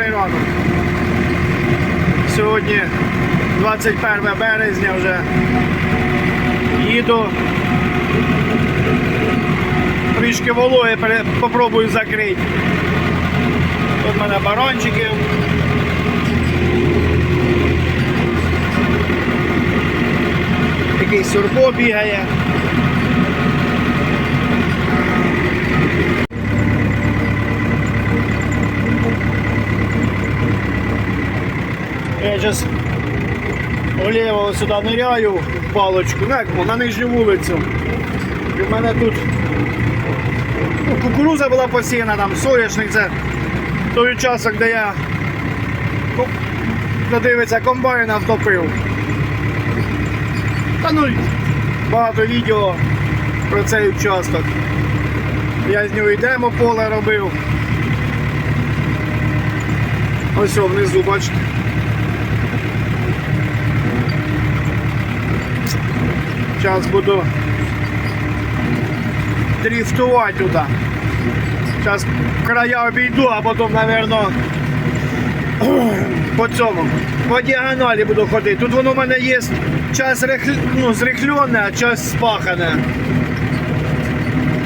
Добрий ранок. Сьогодні 21 березня вже їду. Трішки вологи попробую закрити. Тут в мене барончики. Якийсь сюрбо бігає. Я зараз вліво сюди ниряю в палочку, ну на нижню вулицю. І в мене тут ну, кукуруза була посіяна, там соняшник, це той участок, де я дивиться, комбайна втопив. Та ну багато відео про цей участок. Я з нього і демо поле робив. Ось внизу, бачите. Зараз буду дрифтувати туди. Зараз края обійду, а потім, мабуть, по цьому. По діагоналі буду ходити. Тут воно в мене є час рихл... ну, зрихлене, а час спахане.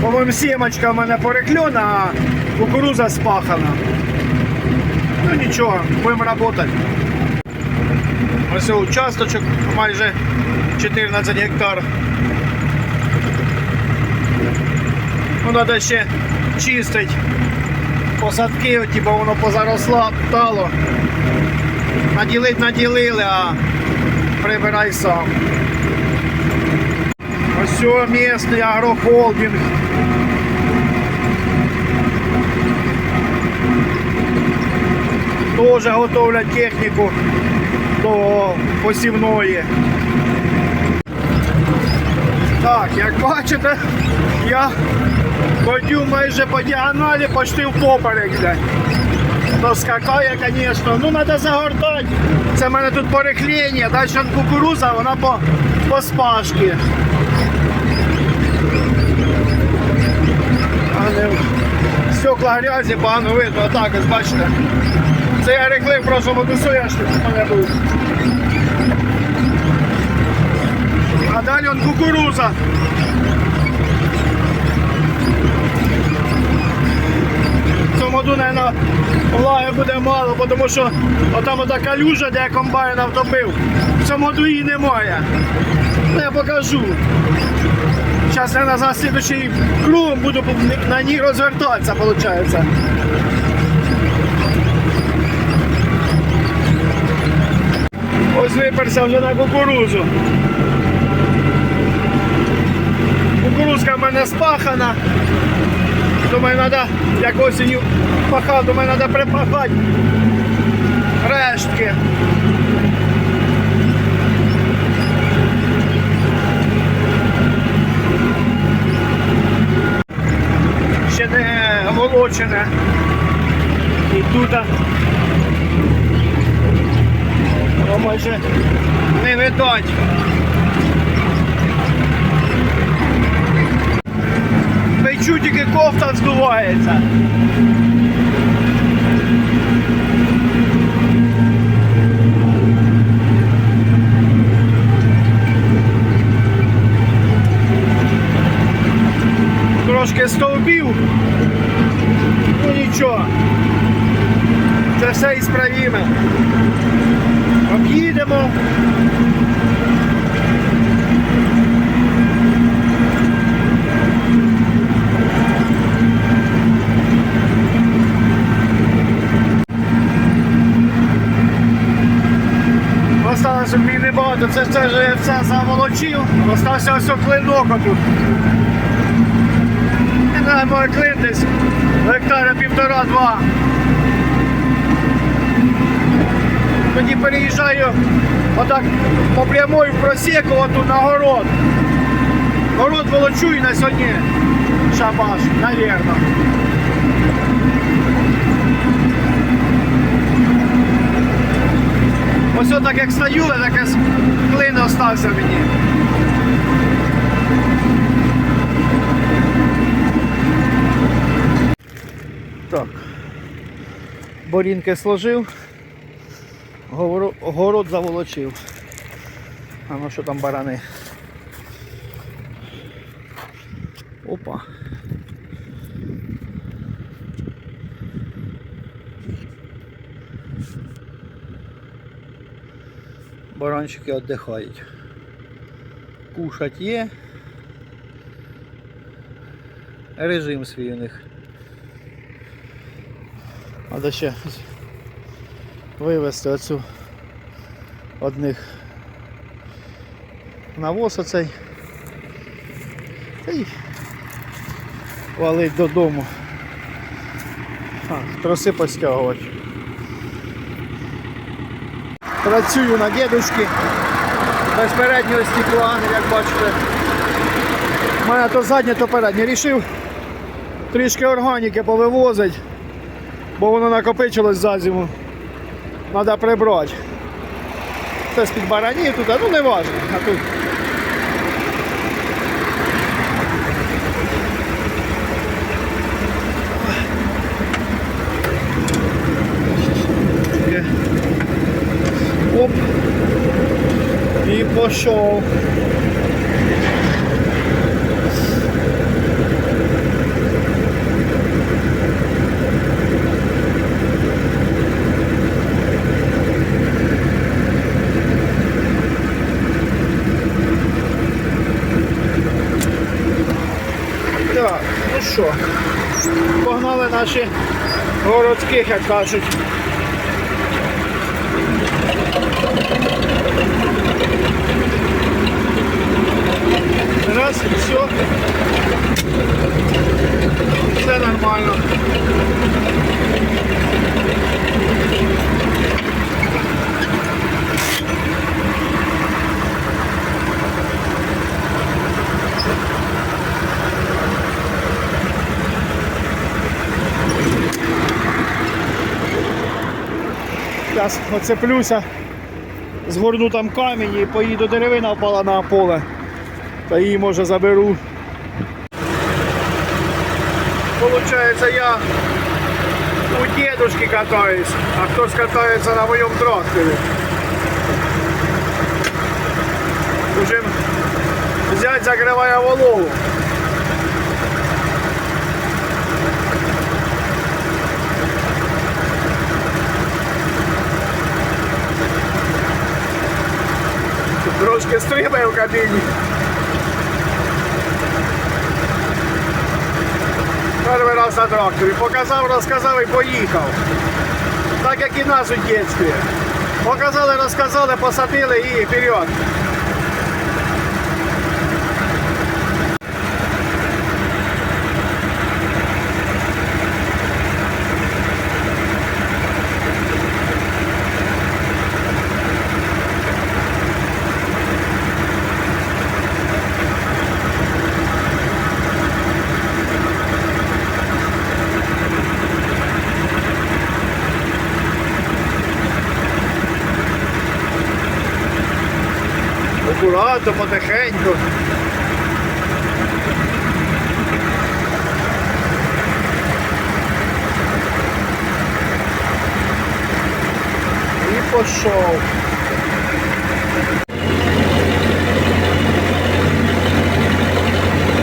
По-моєму, сімочка в мене порихлена, а кукуруза спахана. Ну нічого, будемо працювати. Ось участочок майже 14 гектар. Ну, треба ще чистити посадки, от, типу воно позаросла, птало. Наділить наділили, а прибирай сам. Ось о, місний агрохолдинг. Теж готовлять техніку до посівної. Так, як бачите, я ходю майже по діагоналі, почти в поперек. блядь. То скакає, звісно. Ну, треба загортати. Це в мене тут порихлення, далі кукуруза, вона по, по спашки. А не стекла грязі, погано видно, отак ось бачите. Це я рихлив в прошлому году соняшник у мене був. Далі он кукуруза. В цьому году, мабуть, влаги буде мало, тому що отам ота калюжа, де я комбайна втопив. В цьому году її немає. Ну, я покажу. Зараз я на слідчий кругом буду на ній розвертатися, виходить. Ось виперся вже на кукурузу. Кукурузка в мене спахана. Думаю, треба як осінню пахав, думаю, треба припахати рештки. Ще не волочене. І тут воно майже не видать. Печу тільки кофта здувається. Трошки стовбів. Ну нічого. Це все і справіме. Об'їдемо. Небагато, це, це я все заволочив. Остався ось клинок знаю, може клин десь гектара півтора-два. Тоді переїжджаю отак по прямой в просеку отут на город. Город волочу і на сьогодні шабаш, навірно. Ось отак як стою, так ось мені. Так. борінки сложив, горо- город заволочив. А ну що там барани? Опа. Баранчики віддихають. Кушать є. Режим свій у них. Треба ще вивезти оцю одних навоз оцей. Та валить додому. А, троси постягувати. Працюю на дідушки. Без переднього стекла, як бачите. У мене то заднє, то переднє. Рішив трішки органіки повивозити, бо воно накопичилось за зиму. Треба прибрати. Це з-під баранів тут, ну не важливо. А тут. Таке. Оп. І пішов. Так, ну що, погнали наші городських, як кажуть. Раз, все. Все нормально. Зараз оцеплюся, згорну там камінь і поїду деревина впала на поле. Та її може заберу. Получається я у дедушки катаюсь, а хтось катається на моєму тракторі. Уже взять закриває вологу. Трошки стрибає в кабіні. Перший раз на тракторі. Показав, розказав і поїхав. Так як і нас у дитинстві. Показали, розказали, посадили і вперед. Акуратно, потихеньку. І пішов.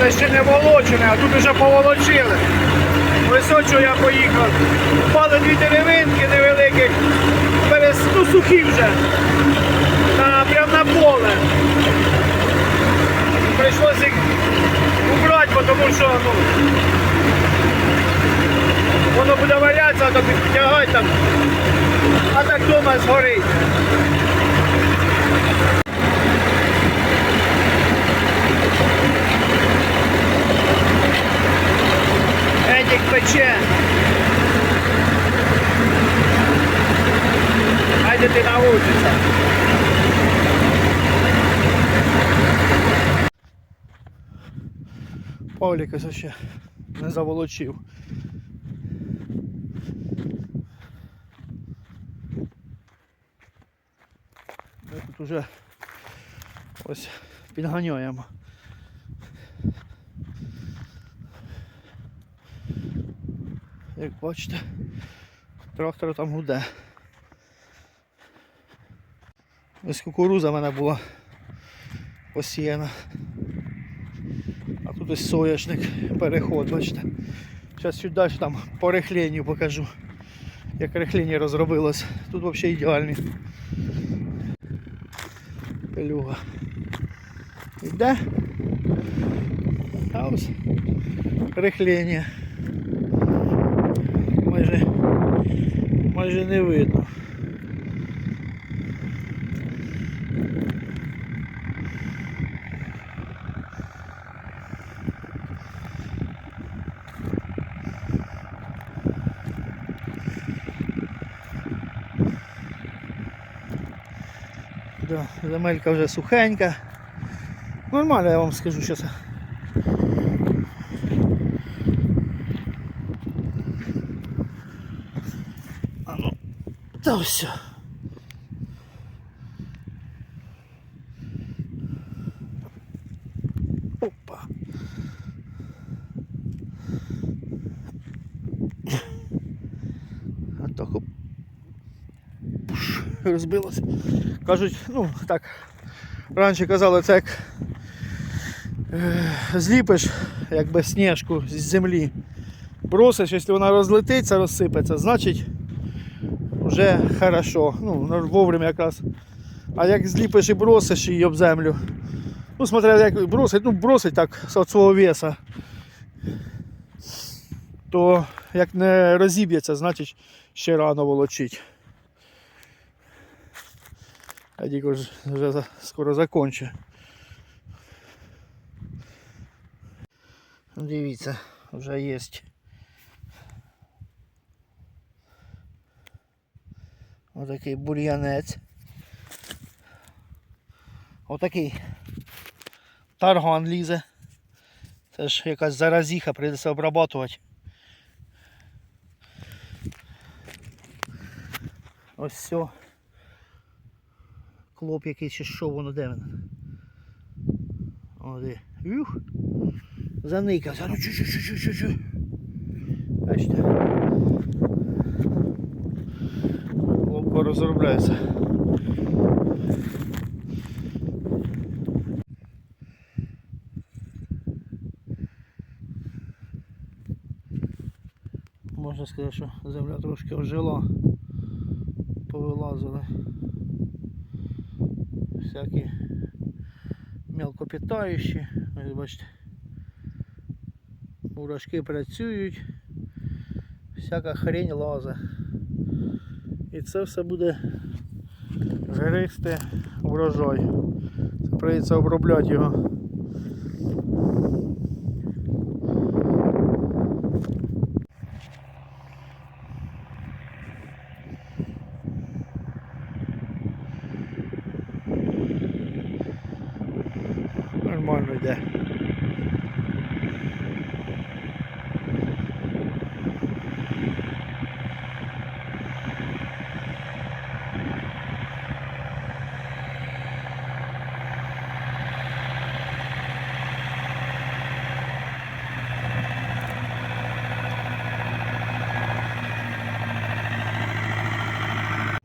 Це ще не волочене, а тут вже поволочили. Що я поїхав. Впали дві деревинки невеликих, перес... ну, сухі вже на, на поле. Прийшлося їх убрати, тому що ну, воно буде валятися, а то підтягати там, а так вдома згорить. Едік пече. Хайде ти научишся. Павлік ось ще не заволочив. Ми тут уже ось підганяємо. Як бачите, Трактор там гуде. Ось кукуруза в мене була посіяна. Тут переход, бачите. Зараз чуть далі там по рихленню покажу. Як рихлення розробилось. Тут взагалі ідеальний. Пилюга. Іде. А ось рихлення. Майже, майже не видно. Да, земелька вже сухенька. Нормально, я вам скажу зараз. А ну, та все. Опа. А так розбилося. Кажуть, ну так, раніше казали, це як е, зліпиш якби сніжку з землі. Бросиш, якщо вона розлетиться, розсипеться, значить вже хорошо. Ну, вовремя якраз. А як зліпиш і бросиш її об землю. Ну, смотря як бросить, ну бросить так з свого веса. То як не розіб'ється, значить ще рано волочить. Я тільки ж вже скоро закончу. Дивіться, вже є. Отакий бур'янець. Отакий тарган лізе. Це ж якась заразіха, прийдеться обрабатувати. Ось все. Клоп якийсь чи що воно де він. О, де. Юх. Заникався. Ну чу чу чу чу чу чу Бачите. Лобко розробляється. Можна сказати, що земля трошки ожила, повилазили всякі мелкопитаючі. Ось бачите. Мурашки працюють, всяка хрень лаза. І це все буде гристи врожай. Це прийдеться обробляти його. Нормально йде.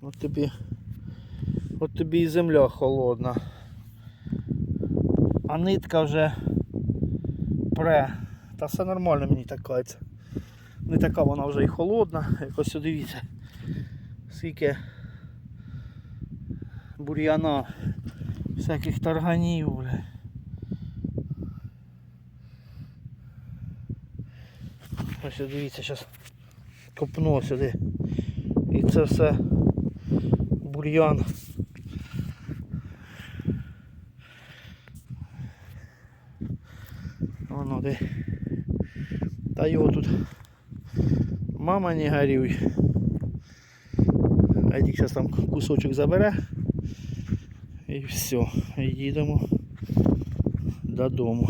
От тобі, от тобі і земля холодна. А нитка вже пре. Та все нормально мені так кажеться. Не така вона вже і холодна. Якось дивіться. Скільки бур'яна, всяких тарганів, бля. Ось дивіться, зараз копну сюди. І це все бур'ян. Воно де. Та його тут мама не горюй. Едік зараз там кусочок забере. І все. Їдемо додому.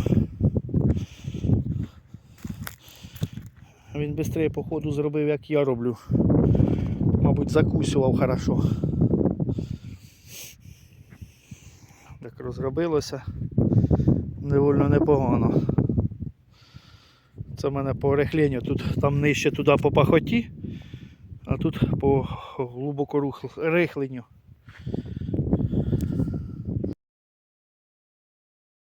Він швидше походу зробив, як я роблю. Мабуть, закусував хорошо. Так невольно непогано. Це в мене по рехленню тут там нижче туди по пахоті, а тут по глибоко рихленню.